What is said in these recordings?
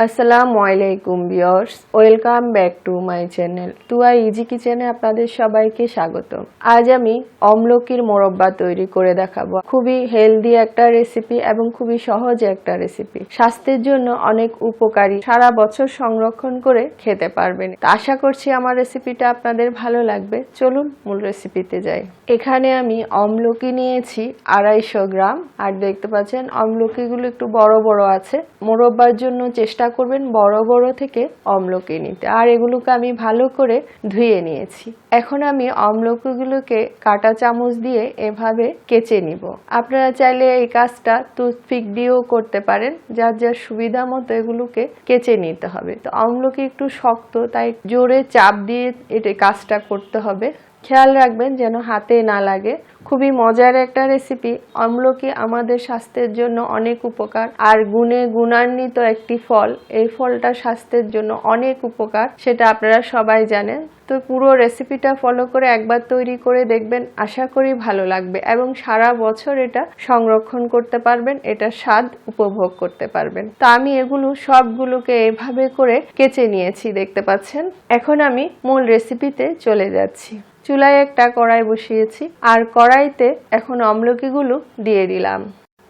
আসসালামু আলাইকুম বিয়ার্স welcome back to my channel. Tuya easy কিচেনে আপনাদের সবাইকে স্বাগত আজ আমি অমলকির মোরব্বা তৈরি করে দেখাবো। খুবই হেলদি একটা রেসিপি এবং খুবই সহজ একটা রেসিপি। স্বাস্থ্যের জন্য অনেক উপকারী। সারা বছর সংরক্ষণ করে খেতে পারবেন। আশা করছি আমার রেসিপিটা আপনাদের ভালো লাগবে। চলুন মূল রেসিপিতে যাই। এখানে আমি অমলকি নিয়েছি আড়াইশো গ্রাম। আর দেখতে পাচ্ছেন, অমলকিগুলো একটু বড় বড় আছে। মোরব্বার জন্য চেষ্টা করবেন বড় বড় থেকে অমলকি নিতে। আর এগুলোকে আমি ভালো করে ধুয়ে নিয়েছি। এখন আমি অমলকিগুলোকে কাটা চামচ দিয়ে এভাবে কেচে নিব। আপনারা চাইলে এই কাজটা টুথপিক দিয়েও করতে পারেন। যার যার সুবিধা মতো এগুলোকে কেচে নিতে হবে। তো অমলকি একটু শক্ত, তাই জোরে চাপ দিয়ে এটা কাজটা করতে হবে। খেয়াল রাখবেন যেন হাতে না লাগে। খুবই মজার একটা রেসিপি অম্লকি আমাদের স্বাস্থ্যের জন্য অনেক উপকার। আর গুণে গুণান্বিত একটি ফল, এই ফলটা স্বাস্থ্যের জন্য অনেক উপকার, সেটা আপনারা সবাই জানেন। তো পুরো রেসিপিটা ফলো করে একবার তৈরি করে দেখবেন। আশা করি ভালো লাগবে এবং সারা বছর এটা সংরক্ষণ করতে পারবেন, এটা স্বাদ উপভোগ করতে পারবেন। তো আমি এগুলো সবগুলোকে এভাবে করে কেচে নিয়েছি, দেখতে পাচ্ছেন। এখন আমি মূল রেসিপিতে চলে যাচ্ছি। চুলায় একটা কড়াই বসিয়েছি আর কড়াইতে এখন অমলকিগুলো দিয়ে দিলাম।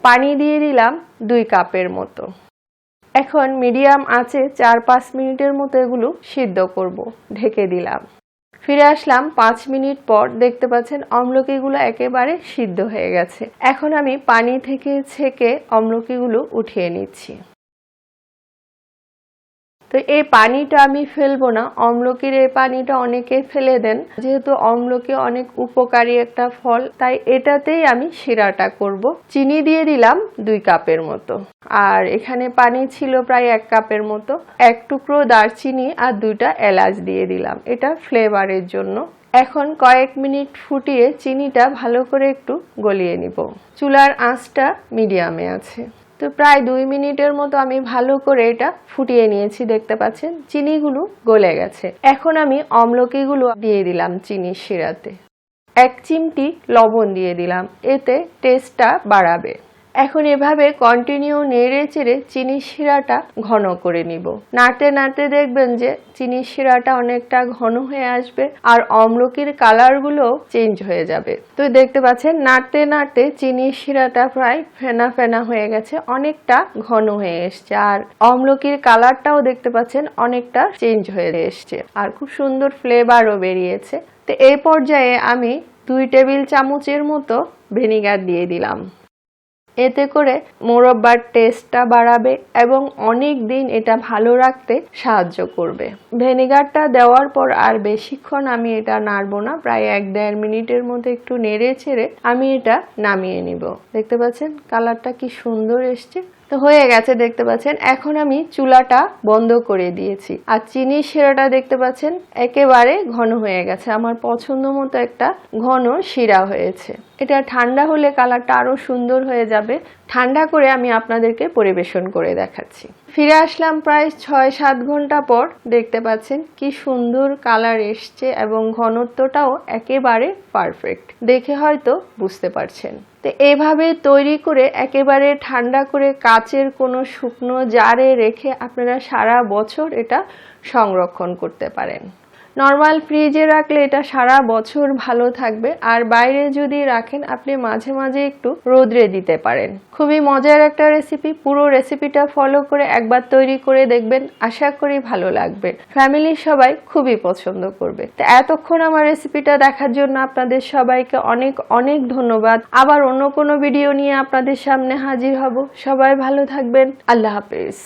পানি দিয়ে দিলাম দুই কাপের মতো। এখন মিডিয়াম আছে চার পাঁচ মিনিটের মতো এগুলো সিদ্ধ করব, ঢেকে দিলাম। ফিরে আসলাম পাঁচ মিনিট পর দেখতে পাচ্ছেন অমলকিগুলো একেবারে সিদ্ধ হয়ে গেছে। এখন আমি পানি থেকে ছেঁকে অমলকিগুলো উঠিয়ে নিচ্ছি। তো এই পানিটা আমি ফেলব না। অমলকির এই পানিটা অনেকে ফেলে দেন। যেহেতু অমলকি অনেক উপকারী একটা ফল, তাই এটাতেই আমি শিরাটা করব। চিনি দিয়ে দিলাম দুই কাপের মতো। আর এখানে পানি ছিল প্রায় এক কাপের মতো। এক টুকরো দারচিনি আর দুইটা এলাচ দিয়ে দিলাম। এটা ফ্লেভারের জন্য। এখন কয়েক মিনিট ফুটিয়ে চিনিটা ভালো করে একটু গলিয়ে নিব। চুলার আঁচটা মিডিয়ামে আছে। তো প্রায় দুই মিনিটের মতো আমি ভালো করে এটা ফুটিয়ে নিয়েছি, দেখতে পাচ্ছেন? চিনিগুলো গলে গেছে। এখন আমি অমলকিগুলো দিয়ে দিলাম চিনি শিরাতে। এক চিমটি লবণ দিয়ে দিলাম, এতে টেস্টটা বাড়াবে। এখন এভাবে কন্টিনিউ নেড়ে চেড়ে চিনির শিরাটা ঘন করে নিব। নাড়তে নাড়তে দেখবেন যে চিনির শিরাটা অনেকটা ঘন হয়ে আসবে আর অমলকির কালারগুলো চেঞ্জ হয়ে যাবে। তো দেখতে পাচ্ছেন, নাড়তে নাড়তে চিনির শিরাটা প্রায় ফেনা ফেনা হয়ে গেছে, অনেকটা ঘন হয়ে এসছে আর অমলকির কালারটাও দেখতে পাচ্ছেন অনেকটা চেঞ্জ হয়ে এসছে আর খুব সুন্দর ফ্লেভারও বেরিয়েছে। তো এই পর্যায়ে আমি দুই টেবিল চামচের মতো ভিনিগার দিয়ে দিলাম। এতে করে মোরব্বার টেস্টটা বাড়াবে এবং অনেক দিন এটা ভালো রাখতে সাহায্য করবে। ভেনিগারটা দেওয়ার পর আর বেশিক্ষণ আমি এটা নাড়বো না, প্রায় এক দেড় মিনিটের মধ্যে একটু নেড়ে ছেড়ে আমি এটা নামিয়ে নিব। দেখতে পাচ্ছেন? কালারটা কি সুন্দর এসছে। তো হয়ে গেছে, দেখতে পাচ্ছেন। এখন আমি চুলাটা বন্ধ করে দিয়েছি। আর চিনির শিরাটা দেখতে পাচ্ছেন, একেবারে ঘন হয়ে গেছে। আমার পছন্দ মতো একটা ঘন শিরা হয়েছে। এটা ঠান্ডা হলে কালারটা আরও সুন্দর হয়ে যাবে। ঠান্ডা করে আমি আপনাদেরকে পরিবেশন করে দেখাচ্ছি। ফিরে আসলাম প্রায় ছয় সাত ঘণ্টা পর দেখতে পাচ্ছেন কি সুন্দর কালার এসছে এবং ঘনত্বটাও একেবারে পারফেক্ট দেখে হয়তো বুঝতে পারছেন। তো এভাবে তৈরি করে একেবারে ঠান্ডা করে কাচের কোনো শুকনো জারে রেখে আপনারা সারা বছর এটা সংরক্ষণ করতে পারেন। নর্মাল ফ্রিজে রাখলে এটা সারা বছর ভালো থাকবে। আর বাইরে যদি রাখেন, আপনি মাঝে মাঝে একটু রোদ্রে দিতে পারেন। খুবই মজার একটা রেসিপি পুরো রেসিপিটা ফলো করে একবার তৈরি করে দেখবেন। আশা করি ভালো লাগবে। ফ্যামিলির সবাই খুবই পছন্দ করবে। তো এতক্ষণ আমার রেসিপিটা দেখার জন্য আপনাদের সবাইকে অনেক অনেক ধন্যবাদ। আবার অন্য কোনো ভিডিও নিয়ে আপনাদের সামনে হাজির হব। সবাই ভালো থাকবেন। আল্লাহ হাফেজ।